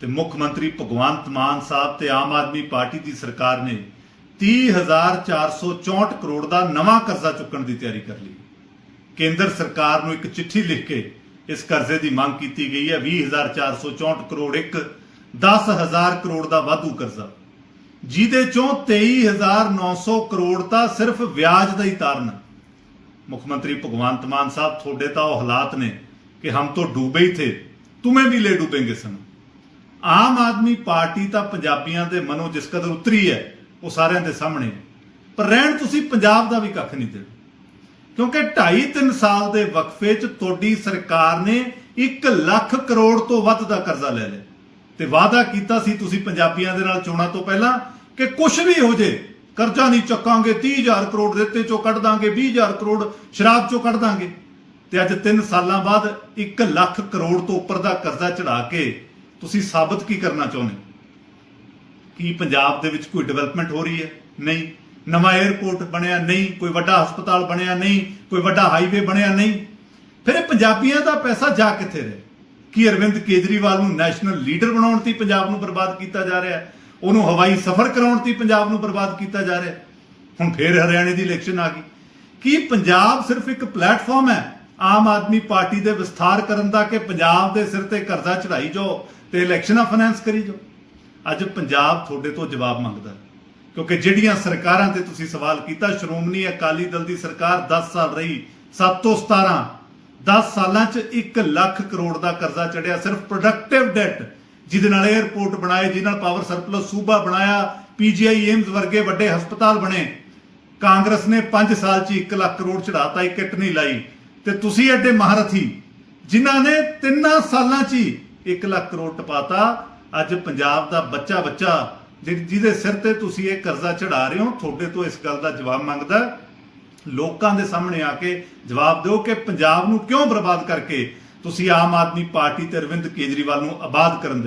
ਤੇ ਮੁੱਖ ਮੰਤਰੀ ਭਗਵੰਤ ਮਾਨ ਸਾਹਿਬ ਤੇ ਆਮ ਆਦਮੀ ਪਾਰਟੀ ਦੀ ਸਰਕਾਰ ਨੇ 30464 ਕਰੋੜ ਦਾ ਨਵਾਂ ਕਰਜ਼ਾ ਚੁੱਕਣ ਦੀ ਤਿਆਰੀ ਕਰ ਲਈ। ਕੇਂਦਰ ਸਰਕਾਰ ਨੂੰ ਇੱਕ ਚਿੱਠੀ ਲਿਖ ਕੇ ਇਸ ਕਰਜ਼ੇ ਦੀ ਮੰਗ ਕੀਤੀ ਗਈ ਹੈ। 20464 ਕਰੋੜ ਇੱਕ 10000 ਕਰੋੜ ਦਾ ਵਾਧੂ ਕਰਜ਼ਾ। ਜਿਹਦੇ ਚੋਂ 23900 ਕਰੋੜ ਤਾਂ ਸਿਰਫ ਵਿਆਜ ਦਾ ਹੀ ਤਾਰਨ ਮੁੱਖ ਮੰਤਰੀ ਭਗਵੰਤ ਮਾਨ ਸਾਹਿਬ, ਤੁਹਾਡੇ ਤਾਂ ਉਹ ਹਾਲਾਤ ਨੇ ਕਿ ਹਮ ਤੋਂ ਡੂਬੇ ਹੀ ਥੇ। ਤੁਮੇ ਵੀ ਲੈ ਡੂਬेंगे ਸਨ। ਆਮ ਆਦਮੀ ਪਾਰਟੀ ਤਾਂ ਪੰਜਾਬੀਆਂ ਦੇ ਮਨੋਂ ਜਿਸ ਕਦਰ ਉਤਰੀ ਹੈ, ਉਹ ਸਾਰਿਆਂ ਦੇ ਸਾਹਮਣੇ ਪਰ ਰਹਿਣ ਤੁਸੀਂ ਪੰਜਾਬ ਦਾ ਵੀ ਕੱਖ ਨਹੀਂ ਦੇ ਕਿਉਂਕਿ 2.5 3 ਸਾਲ ਦੇ ਵਕਫੇ 'ਚ ਤੁਹਾਡੀ ਸਰਕਾਰ ਨੇ 1 ਲੱਖ ਕਰੋੜ ਤੋਂ ਵੱਧ ਦਾ ਕਰਜ਼ਾ ਲੈ ਲਿਆ। ਤੇ ਵਾਅਦਾ ਕੀਤਾ ਸੀ ਤੁਸੀਂ ਪੰਜਾਬੀਆਂ ਦੇ ਨਾਲ ਚੋਣਾਂ ਤੋਂ ਪਹਿਲਾਂ ਕਿ ਕੁਝ ਵੀ ਹੋ ਜੇ, ਕਰਜ਼ਾ ਨਹੀਂ ਚੱਕਾਂਗੇ 30000 ਕਰੋੜ ਦਿੱਤੇ ਚੋਂ ਕੱਢ ਦਾਂਗੇ 20000 ਕਰੋੜ ਸ਼ਰਾਬ ਚੋਂ ਕੱਢ ਦਾਂਗੇ। ਤੇ ਅੱਜ 3 ਸਾਲਾਂ ਬਾਅਦ 1 ਲੱਖ ਕਰੋੜ ਤੋਂ ਉੱਪਰ ਦਾ ਕਰਜ਼ਾ ਚੜਾ ਕੇ ਤੁਸੀਂ ਸਾਬਤ ਕੀ ਕਰਨਾ ਚਾਹੁੰਦੇ? ਕੀ ਪੰਜਾਬ ਦੇ ਵਿੱਚ ਕੋਈ ਡਿਵੈਲਪਮੈਂਟ ਹੋ ਰਹੀ ਹੈ? ਨਹੀਂ। ਨਵਾਂ 에ਅਰਪੋਰਟ ਬਣਿਆ ਨਹੀਂ, ਕੋਈ ਵੱਡਾ ਹਸਪਤਾਲ ਬਣਿਆ ਨਹੀਂ, ਕੋਈ ਵੱਡਾ ਹਾਈਵੇ ਬਣਿਆ ਨਹੀਂ। ਫਿਰ ਇਹ ਪੰਜਾਬੀਆਂ ਦਾ ਪੈਸਾ ਜਾ ਕਿੱਥੇ ਰਿਹਾ? ਕੀ ਅਰਵਿੰਦ ਕੇਜਰੀਵਾਲ ਨੂੰ ਨੈਸ਼ਨਲ ਲੀਡਰ ਬਣਾਉਣ ਤੇ ਪੰਜਾਬ ਨੂੰ ਬਰਬਾਦ ਕੀਤਾ ਜਾ ਰਿਹਾ? ਹੈ ਉਹਨੂੰ ਹਵਾਈ ਸਫ਼ਰ ਕਰਾਉਣ ਤੇ ਪੰਜਾਬ ਨੂੰ ਬਰਬਾਦ ਕੀਤਾ ਜਾ ਰਿਹਾ? ਹੁਣ ਫੇਰ ਹਰਿਆਣੇ ਦੀ ਇਲੈਕਸ਼ਨ ਆ ਗਈ। ਕੀ ਪੰਜਾਬ ਸਿਰਫ ਇੱਕ ਪਲੇਟਫਾਰਮ ਹੈ? ਆਮ ਆਦਮੀ ਪਾਰਟੀ ਦੇ ਵਿਸਥਾਰ ਕਰਨ ਦਾ ਕਿ ਪੰਜਾਬ ਦੇ ਸਿਰ ਤੇ ਕਰਜ਼ਾ ਚੜਾਈ ਜਾਓ ਤੇ ਇਲੈਕਸ਼ਨਾਂ ਫਾਈਨੈਂਸ ਕਰੀ ਜਾਓ। ਅੱਜ ਪੰਜਾਬ ਤੁਹਾਡੇ ਤੋਂ ਜਵਾਬ ਮੰਗਦਾ ਕਿਉਂਕਿ ਜਿਹੜੀਆਂ ਸਰਕਾਰਾਂ ਤੇ ਤੁਸੀਂ ਸਵਾਲ ਕੀਤਾ, ਸ਼੍ਰੋਮਣੀ ਅਕਾਲੀ ਦਲ ਦੀ ਸਰਕਾਰ 10 ਸਾਲ ਰਹੀ 7 ਤੋਂ 17 10 ਸਾਲਾਂ 'ਚ 1 ਲੱਖ ਕਰੋੜ ਦਾ ਕਰਜ਼ਾ ਚੜਿਆ ਸਿਰਫ ਪ੍ਰੋਡਕਟਿਵ ਡੈਟ ਜਿਹਦੇ ਨਾਲ 에ਅਰਪੋਰਟ ਬਣਾਏ, ਜਿਹਦੇ ਨਾਲ ਪਾਵਰ ਸਰਪਲਸ ਸੂਬਾ ਬਣਾਇਆ ਪੀਜੀਆਈ ਏਮਸ ਵਰਗੇ ਵੱਡੇ ਹਸਪਤਾਲ ਬਣੇ। ਕਾਂਗਰਸ ਨੇ 5 ਸਾਲ 'ਚ 1 ਲੱਖ ਕਰੋੜ ਚੜਾਤਾ ਇੱਕ ਇੱਟ ਨਹੀਂ ਲਾਈ। ਤੇ ਤੁਸੀਂ ਐਡੇ ਮਹਾਰਥੀ, ਜਿਨ੍ਹਾਂ ਨੇ ਤਿੰਨਾਂ ਸਾਲਾਂ 'ਚ ਹੀ 1 ਲੱਖ ਕਰੋੜ ਟਪਾਤਾ, ਅੱਜ ਪੰਜਾਬ ਦਾ ਬੱਚਾ ਬੱਚਾ ਜਿਹਦੇ ਸਿਰ ਤੇ ਤੁਸੀਂ ਇਹ ਕਰਜ਼ਾ ਚੜਾ ਰਹੇ ਹੋ, ਤੁਹਾਡੇ ਤੋਂ ਇਸ ਗੱਲ ਦਾ ਜਵਾਬ ਮੰਗਦਾ ਲੋਕਾਂ ਦੇ ਸਾਹਮਣੇ ਆ ਕੇ ਜਵਾਬ ਦਿਓ ਕਿ ਪੰਜਾਬ ਨੂੰ ਕਿਉਂ ਬਰਬਾਦ ਕਰਕੇ ਤੁਸੀਂ ਆਮ ਆਦਮੀ ਪਾਰਟੀ ਤੇ ਅਰਵਿੰਦ ਕੇਜਰੀਵਾਲ ਨੂੰ ਆਬਾਦ ਕਰਨ ਦੇ